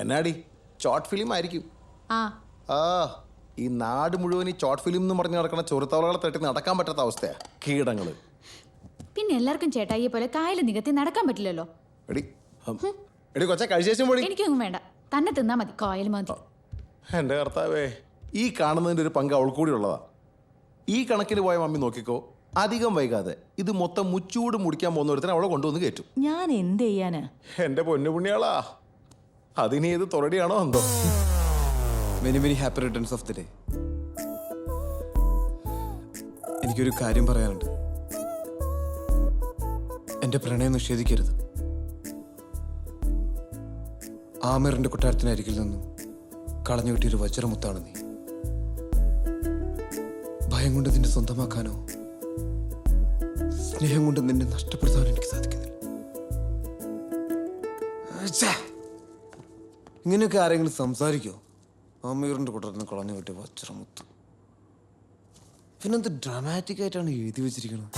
എന്നാടി? Short film ആയിരിക്കും. ആ. ആ ഈ നാട് മുഴുവൻ ഈ ഷോർട്ട് ഫിലിം എന്ന് പറഞ്ഞ് നടക്കുന്ന ചൊറുത്തവളകളെ തട്ടി നടക്കാൻ പറ്റാത്ത അവസ്ഥയാ. കീടങ്ങൾ. പിന്നെ എല്ലാവർക്കും ചേട്ടായിയെ പോലെ കായൽ നികത്തി നടക്കാൻ പറ്റില്ലല്ലോ. എടി ഹം. എടി കൊച്ച കഴിശേഷം പോടി. എനിക്കൊന്നും വേണ്ട. തന്നെ തിന്നാ മതി കായൽ മതി. എന്റെ കർത്താവേ ഈ കാണുന്നതിന്റെ ഒരു പങ്ക് അവൾ കൂടി ഉള്ളതാ. ഈ കണക്കിന് പോയ മമ്മി നോക്കിക്കോ അധികം വൈകാതെ ഇത് മൊത്തം മുച്ചൂട് മുടിക്കാൻ പോകുന്ന ഒരുത്തനെ അവളെ കൊണ്ടുവന്ന് കയറ്റും. ഞാൻ എന്ത് ചെയ്യാന്? എന്റെ പൊന്നു പുണ്യാളാ അതിനി ഏത് തൊറടിയാണോ എന്തോ? Many many happy returns of the day എനിക്കൊരു കാര്യം പറയാനുണ്ട്. എന്റെ പ്രണയം നിഷേധിക്കരുത്. ആമിറിന്റെ കൊട്ടാരത്തിനരികിൽ നിന്നും കളഞ്ഞു കിട്ടിയൊരു വജ്രമുത്താണ് നീ. ഭയം കൊണ്ട് നിന്നെ സ്വന്തമാക്കാനോ സ്നേഹം കൊണ്ട് നിന്നെ നഷ്ടപ്പെടുത്താനോ എനിക്ക് സാധിക്കുന്നില്ല! ഇങ്ങനെയൊക്കെ ആരെങ്കിലും സംസാരിക്കോ? അമ്മീറിന്റെ കൂട്ടത്തിന് കളഞ്ഞു കിട്ടിയ വജ്രമുത്ത് പിന്നെന്ത് ഡ്രാമാറ്റിക് ആയിട്ടാണ് എഴുതി വെച്ചിരിക്കുന്നത്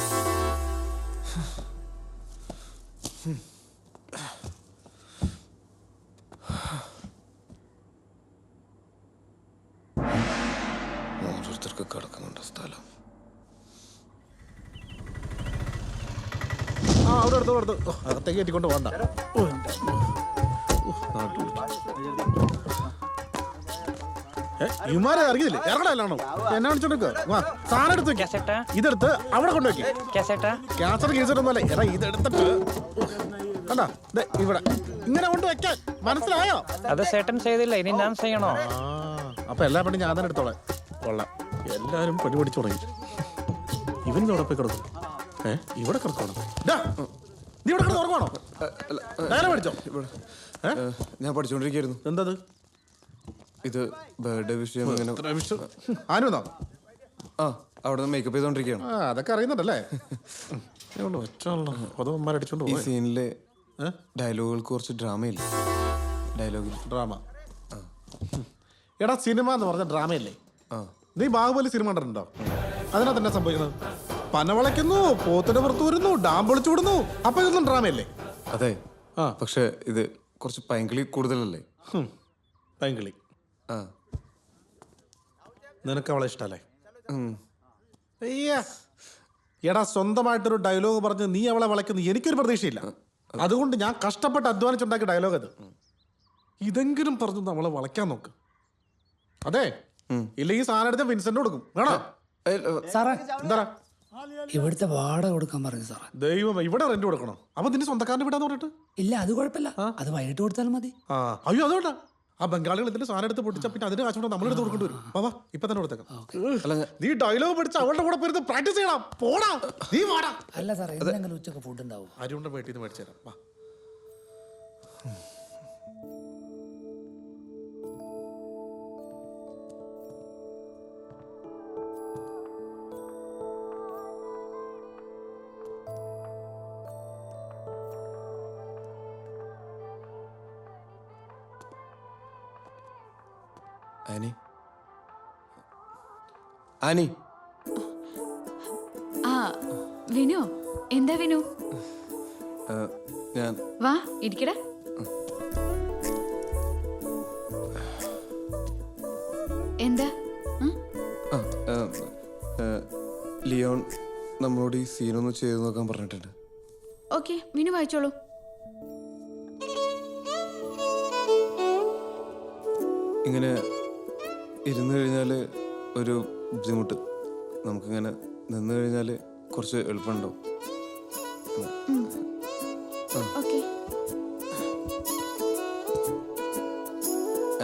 ഓരോരുത്തർക്ക് കിടക്കുന്നുണ്ട് സ്ഥലം. ആ അവിടെ അടുത്ത് അടുത്ത്. അകത്തേക്ക് കയറ്റിക്കൊണ്ട് പോകണ്ട. ഇറങ്ങിയില്ലേ? എന്നെ സാധനം എടുത്ത് വെക്ക്. ഇതെടുത്ത് അവിടെ കൊണ്ടുവയ്ക്ക് കാസേട്ടാ ക്യാൻസർ കേസിട്ടൊന്നുമല്ലേ എടാ ഇതെടുത്തിട്ട് കണ്ടാ? ദേ ഇവിടെ. ഇങ്ങനെ കൊണ്ട് വെക്കാൻ മനസ്സിലായോ? അത് സേട്ടൻ ചെയ്തില്ല. ഇനി ഞാൻ ചെയ്യണോ? അപ്പൊ എല്ലാ പണി ഞാൻ തന്നെ എടുത്തോളാം. കൊള്ളാം. എല്ലാരും പണി പഠിച്ചു തുടങ്ങി. ഇവൻ ഇവിടെ പോയി കിടക്കും. ഇവിടെ കിടക്കണം നീ ഇവിടെ കിടന്ന് ഉറങ്ങാണോ ഡയലോഗ് പഠിച്ചോ? ഞാൻ പഠിച്ചോണ്ടിരിക്കുന്നു എന്തത്? ഇത് ബർത്ത്ഡേ വിഷയം ഇങ്ങനെ ആ അവിടെ നിന്ന് മേക്കപ്പ് ചെയ്തോണ്ടിരിക്കുകയാണ് അതൊക്കെ അറിയുന്നുണ്ടല്ലേ? ഈ സീനിലെ ഡയലോഗുകൾ ഡയലോഗുകൾക്ക് കുറച്ച് ഡ്രാമയില്ല? ഡയലോഗിൽ ഡ്രാമ. എടാ സിനിമ എന്ന് പറഞ്ഞ ഡ്രാമയല്ലേ? നീ ബാഹുബലി സിനിമ കണ്ടിട്ടുണ്ടോ? അതിനകത്ത് എന്നാ സംഭവിക്കുന്നത്? പന വളയ്ക്കുന്നു പോത്തിന്റെ പുറത്ത് വരുന്നു ഡാം പൊളിച്ചു വിടുന്നു. അപ്പൊ ഇതൊന്നും ഡ്രാമയല്ലേ? അതെ. ആ. പക്ഷെ ഇത് കുറച്ച് പൈങ്കിളി കൂടുതലല്ലേ? പൈങ്കിളി. ആ. നിനക്ക് അവളെ ഇഷ്ടല്ലേ? അയ്യ. എടാ സ്വന്തമായിട്ടൊരു ഡയലോഗ് പറഞ്ഞ് നീ അവളെ വളയ്ക്കുന്നു. എനിക്കൊരു പ്രതീക്ഷയില്ല. അതുകൊണ്ട് ഞാൻ കഷ്ടപ്പെട്ട് അധ്വാനിച്ചുണ്ടാക്കിയ ഡയലോഗ് അത്. ഇതെങ്കിലും പറഞ്ഞു നമ്മളെ വളയ്ക്കാൻ നോക്ക്. അതെ. ഇല്ലെങ്കിൽ സാധനം എടുത്ത് വിൻസെന്റ് കൊടുക്കും. വേണോ? സാറേ. എന്താ ഇവിടുത്തെ വാടക കൊടുക്കാൻ പറഞ്ഞു സാറേ. ദൈവം ഇവിടെ റെന്റ് കൊടുക്കണോ? അപ്പൊ നിന്റെ സ്വന്തക്കാരന്റെ വീടാന്ന് പറഞ്ഞിട്ട്? ഇല്ല അത് കുഴപ്പമില്ല. അത് വൈകിട്ട് കൊടുത്താലും മതി. ആ അയ്യോ അതുകൊണ്ടാ. ആ ബംഗാളികൾ ഇതിന്റെ സാധനം എടുത്ത് പൊട്ടിച്ച പിന്നെ അതിന് കാശ് കൊണ്ട് നമ്മളെടുത്ത് കൊടുക്കേണ്ടി വരും. വാ, വാ ഇപ്പൊ തന്നെ കൊടുത്തേക്കാം. അല്ല നീ ഡയലോഗ് പഠിച്ച അവളുടെ കൂടെ പോയിരുന്ന് പ്രാക്ടീസ് ചെയ്യണം. പോടാ നീ വാടാ. അല്ല സാറേ ഉച്ചയ്ക്ക് ഫുഡ് ഉണ്ടാവും? അരുണ്ടെ വീട്ടിൽ നിന്ന് മേടിച്ചു തരാം. വാ. ആനി ആനി ആ വിനു. എന്താ വിനു? ഞാൻ വാ ഇരിക്കടാ. എന്താ? ലിയോൺ നമ്മളോട് ഈ സീനൊന്ന് ചെയ്തു നോക്കാൻ പറഞ്ഞിട്ടുണ്ട്. ഓക്കെ വിനു വായിച്ചോളൂ. ഇങ്ങനെ ഇരുന്ന് കഴിഞ്ഞാൽ ഒരു ബുദ്ധിമുട്ട്. നമുക്കിങ്ങനെ നിന്ന് കഴിഞ്ഞാൽ കുറച്ച് എളുപ്പമുണ്ടാവും.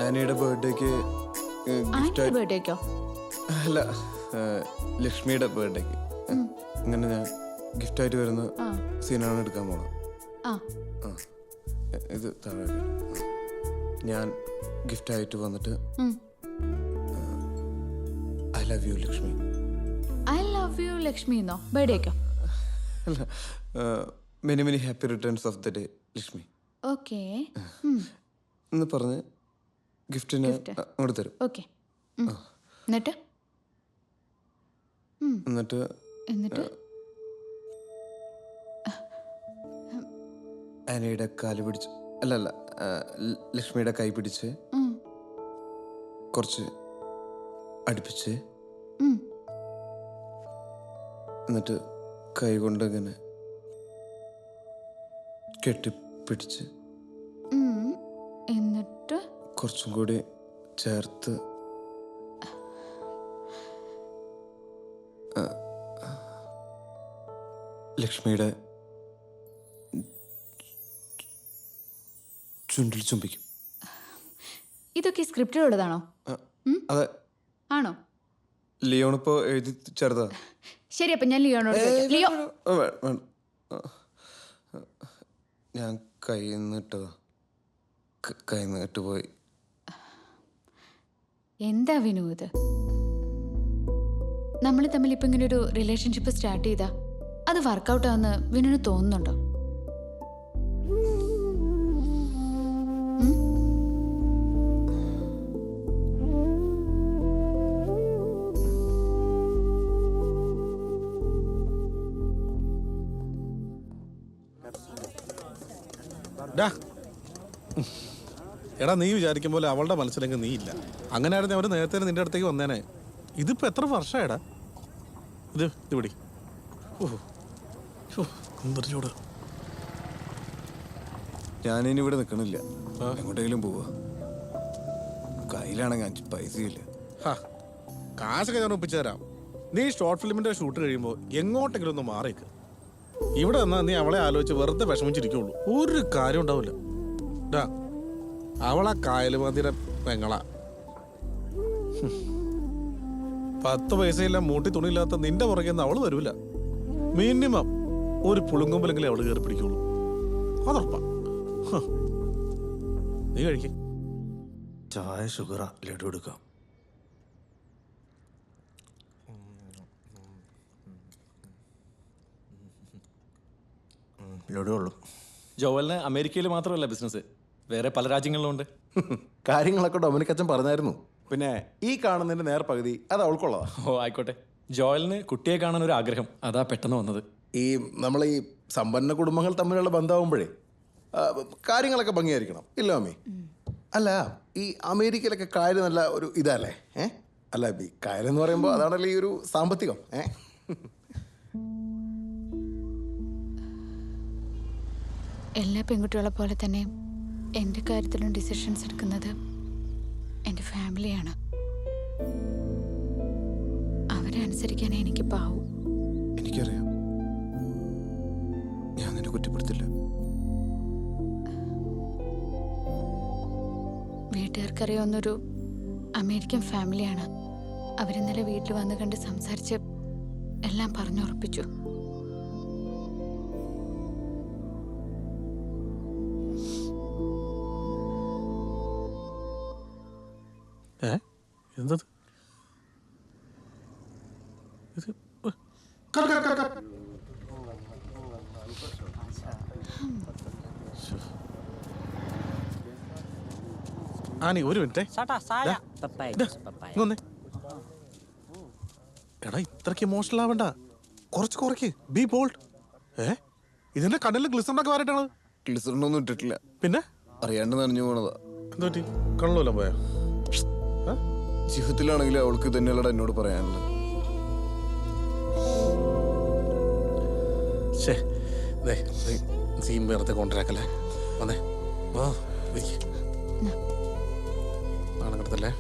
ആനയുടെ ബർത്ത്ഡേക്ക് അല്ല ലക്ഷ്മിയുടെ ബർത്ത്ഡേക്ക്. ഇങ്ങനെ ഞാൻ ഗിഫ്റ്റായിട്ട് വരുന്ന സീനാണ് എടുക്കാൻ പോണത്. ഇത് താഴെ ഞാൻ ഗിഫ്റ്റ് ആയിട്ട് ഗിഫ്റ്റായിട്ട് വന്നിട്ട് love you Lakshmi I love you Lakshmi എന്നോ ബർത്ത്ഡേക്കോ അല്ല many many happy returns of the day Lakshmi okay എന്ന് പറഞ്ഞ് ഗിഫ്റ്റിന്. അങ്ങോട്ട് തരും. ഓക്കെ എന്നിട്ട്? എന്നിട്ട് എന്നിട്ട്? ആനയുടെ കാൽ പിടിച്ച് അല്ല അല്ല ലക്ഷ്മിയുടെ കൈ പിടിച്ച് കുറച്ച് അടുപ്പിച്ച്. എന്നിട്ട് കൈ കൊണ്ട് ഇങ്ങനെ കെട്ടിപ്പിടിച്ച്. എന്നിട്ട്? കുറച്ചും കൂടി ചേർത്ത്. ലക്ഷ്മിയുടെ ചുണ്ടിൽ ചുംബിക്കും. ഇതൊക്കെ സ്ക്രിപ്റ്റിലുള്ളതാണോ? ആണോ? ലിയോൺ ഇപ്പോൾ എഴുതി ചേർത്തതാ ശരി അപ്പൊ ഞാൻ ലിയോണോട് ചോദിക്കാം. ലിയോ വേ- വേണ്ട. ഞാൻ കയ്യിൽ നിന്ന് ഇട്ടതാ. ക- കയ്യിൽ നിന്ന് ഇട്ടുപോയി എന്താ വിനോദ് നമ്മൾ തമ്മിൽ ഇപ്പൊ ഇങ്ങനെ ഒരു റിലേഷൻഷിപ്പ് സ്റ്റാർട്ട് ചെയ്താ. അത് വർക്കൗട്ട് ആവുന്ന വിനുവിന് തോന്നുന്നുണ്ടോ? എടാ നീ വിചാരിക്കും പോലെ അവളുടെ മനസ്സിലെങ്കിൽ നീ ഇല്ല. അങ്ങനെ ആയിരുന്നു അവർ നേരത്തെ നിന്റെ അടുത്തേക്ക് വന്നേനെ. ഇതിപ്പോ എത്ര വർഷമായടാ ഇത് ഇത് പിടി. എന്തൊരു ചൂട്. ഞാനിനി ഇവിടെ നിൽക്കണില്ല എങ്ങോട്ടെങ്കിലും പോവാ. കയ്യിലാണെങ്കിൽ അഞ്ച് പൈസയില്ല. കാശൊക്കെ ഞാൻ ഒപ്പിച്ചു തരാം. നീ ഷോർട്ട് ഫിലിമിന്റെ ഷൂട്ട് കഴിയുമ്പോൾ എങ്ങോട്ടെങ്കിലും ഒന്ന് മാറിക്ക് ഇവിടെ നിന്നാ നീ അവളെ ആലോചിച്ച് വെറുതെ വിഷമിച്ചിരിക്കുള്ളൂ. ഒരു കാര്യം ഉണ്ടാവില്ല. ഡാ അവളാ കായലുമതിയുടെ പെങ്ങളാ. പത്ത് പൈസയില്ല മൂട്ടി തുണിയില്ലാത്ത നിന്റെ പുറകെ നിന്ന് അവൾ വരൂല. മിനിമം ഒരു പുളുങ്കുമ്പലെങ്കിലും അവൾ കയറി പിടിക്കുള്ളൂ. അതുറപ്പാ. നീ കഴിക്കേ. ചായ ഷുഗറാ ലഡു എടുക്കാം. ലഡു ഉള്ളു ജോവലിന് അമേരിക്കയിൽ മാത്രമല്ല ബിസിനസ്. വേറെ പല രാജ്യങ്ങളിലും ഉണ്ട് കാര്യങ്ങളൊക്കെ ഡൊമിനിക് അച്ഛൻ പറഞ്ഞായിരുന്നു. പിന്നെ ഈ കാണുന്നതിന്റെ നേർ പകുതി അത് അവൾക്കുള്ളതാ. ഓ ആയിക്കോട്ടെ. ജോയലിന് കുട്ടിയെ കാണാൻ ഒരു ആഗ്രഹം. അതാ പെട്ടെന്ന് വന്നത്. ഈ നമ്മൾ ഈ സമ്പന്ന കുടുംബങ്ങൾ തമ്മിലുള്ള ബന്ധമാകുമ്പോഴേ കാര്യങ്ങളൊക്കെ ഭംഗിയായിരിക്കണം. ഇല്ല അമ്മേ? അല്ല ഈ അമേരിക്കയിലൊക്കെ കാര്യം നല്ല ഒരു ഇതല്ലേ? ഏ? അല്ല ഈ കാര്യം എന്ന് പറയുമ്പോൾ അതാണല്ലോ ഈ ഒരു സാമ്പത്തികം. ഏ? എല്ലാ പെൺകുട്ടികളെ പോലെ തന്നെ എന്റെ കാര്യത്തിലും ഡിസിഷൻസ് എടുക്കുന്നത് എന്റെ ഫാമിലിയാണ് അവരെ അനുസരിക്കാനേ എനിക്ക് പാവൂ. എനിക്കറിയാം. ഞാൻ നിന്നെ കുറ്റപ്പെടുത്തില്ല. വീട്ടുകാർക്കറിയാവുന്നൊരു അമേരിക്കൻ ഫാമിലിയാണ് അവരിന്നലെ വീട്ടിൽ വന്ന് കണ്ട് സംസാരിച്ച് എല്ലാം പറഞ്ഞുറപ്പിച്ചു. എന്തത് ഇത്. ആനി ഒരു മിനിറ്റ്. എടാ ഇത്രക്ക് ഇമോഷണൽ ആവണ്ട. കുറച്ച് കുറയ്ക്ക്. ബി ബോൾഡ് ഏ? ഇതിന്റെ കണ്ണിൽ ഗ്ലിസറിനൊക്കെ വരട്ടാണ് ഗ്ലിസറിനൊന്നും ഇട്ടിട്ടില്ല. പിന്നെ? അറിയാണ്ട് നനഞ്ഞു പോണതാ. എന്ത് പറ്റി? കണ്ണല്ലോ പോയാ? ഏ? ജീവിതത്തിലാണെങ്കിലും അവൾക്ക് തന്നെയല്ലടാ എന്നോട് പറയാനുള്ളത്. ശ്ശേ, ദേ, നീ സീൻ വെറുതെ കൊണ്ടുവരാക്കല്ലേ വന്നേ. വാ ഇരിക്ക്. നാണം കെടുത്തല്ലേ?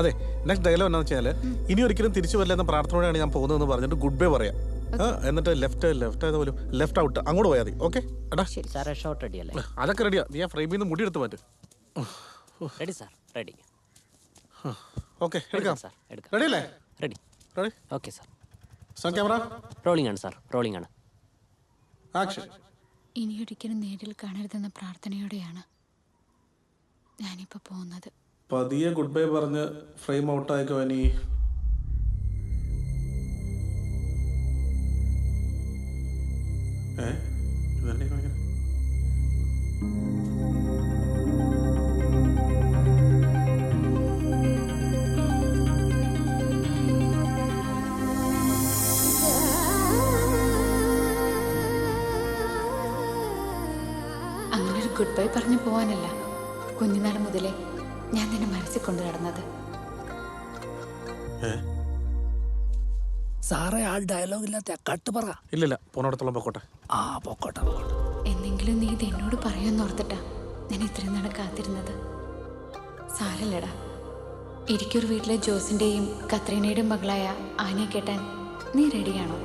അതെ നെക്സ്റ്റ് ഡയലോഗ് എന്താണെന്ന് വെച്ചാൽ ഇനി ഒരിക്കലും തിരിച്ചു വരില്ല എന്ന പ്രാർത്ഥനയോടെയാണ് ഞാൻ പോകുന്നതെന്ന് പറഞ്ഞിട്ട് ഗുഡ് ബൈ പറയാം. എന്നിട്ട് ലെഫ്റ്റ് ലെഫ്റ്റ് ആയത് പോലും ലെഫ്റ്റ് ഔട്ട് അങ്ങോട്ട് പോയാൽ മതി ഓക്കെ എടാ. അതൊക്കെ റെഡിയാ നീ ആ ഫ്രെയിമിൽ നിന്ന് മുടി എടുത്ത് മാറ്റി. റെഡി സാർ റെഡി ഓക്കെ എടുക്കാം സാർ എടുക്കാം. റെഡി അല്ലേ? Ready ready okay sir sun camera rolling ആണ് സാർ റോളിംഗ് ആണ്. ആക്ഷൻ ഇനിയൊരിക്കലും നേരിൽ കാണരുതെന്ന പ്രാർത്ഥനയോടെയാണ് ഞാനിപ്പോൾ പോകുന്നത്. പതിയെ ഗുഡ് ബൈ പറഞ്ഞ് ഫ്രെയിം ഔട്ട് ആയിക്കോ ഇനി? ബൈ പറഞ്ഞു പോവാനല്ല. കുഞ്ഞുനാൾ മുതലേ ഞാൻ നിന്നെ മനസ്സിൽ കൊണ്ടു നടന്നത്. സാറേ ആ ഡയലോഗ് ഇല്ലാത്ത കട്ട് പറ. ഇല്ലില്ല പോണോടത്തോളം പൊക്കോട്ടെ ആ പൊക്കോട്ടെ പൊക്കോട്ടെ എന്തെങ്കിലും നീ ഇത് എന്നോട് പറയുമെന്ന് ഓർത്തിട്ടാ ഞാൻ ഇത്രയും നാളെ കാത്തിരുന്നത്. സാരല്ലടാ. ഇരിക്കൂർ വീട്ടിലെ ജോസിന്റെയും കത്രീനയുടെയും മകളായ ആനയെ കേട്ടാൻ നീ റെഡിയാണോ